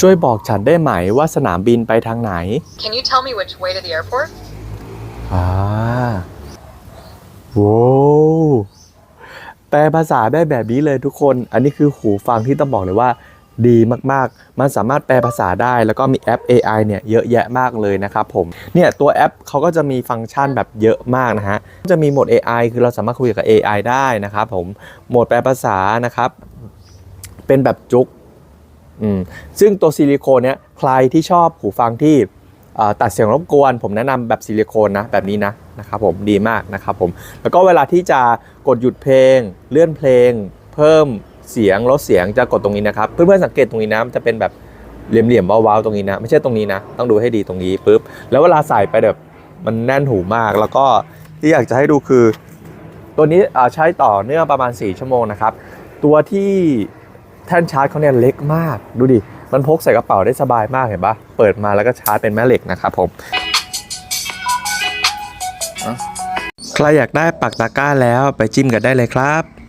ช่วยบอกฉันได้ไหมว่าสนามบินไปทางไหน Can you tell me which way to the airport? อ่าโว้วแปลภาษาได้แบบนี้เลยทุกคน อันนี้คือหูฟังที่ต้องบอกเลยว่าดีมากๆ มันสามารถแปลภาษาได้ แล้วก็มีแอป AI เนี่ยเยอะแยะมากเลยนะครับผม เนี่ยตัวแอปเขาก็จะมีฟังก์ชันแบบเยอะมากนะฮะ จะมีโหมด AI คือเราสามารถคุยกับ AI ได้นะครับผม โหมดแปลภาษานะครับ เป็นแบบจุกอืม ซึ่งตัวซิลิโคนเนี่ยใครที่ชอบหูฟังที่ตัดเสียงรบกวน ผมแนะนำแบบซิลิโคนนะแบบนี้นะนะครับผมดีมากนะครับผมแล้วก็เวลาที่จะกดหยุดเพลง เลื่อนเพลง เพิ่มเสียงลดเสียงจะกดตรงนี้นะครับ เพื่อนๆสังเกตตรงนี้นะมันจะเป็นแบบเหลี่ยมๆว้าวๆตรงนี้นะ ไม่ใช่ตรงนี้นะ ต้องดูให้ดีตรงนี้ปุ๊บแล้วเวลาใส่ไปแบบมันแน่นหูมาก แล้วก็ที่อยากจะให้ดูคือ ตัวนี้ใช้ต่อเนื่องประมาณ 4 ชั่วโมงนะครับ ตัวที่ แท่นชาร์จเขาเนี่ยเล็กมาก ดูดิ มันพกใส่กระเป๋าได้สบายมากเห็นปะเปิดมาแล้วก็ชาร์จเป็นแม่เหล็กนะครับผมใครอยากได้ปักตะกร้าแล้วไปจิ้มกันได้เลยครับ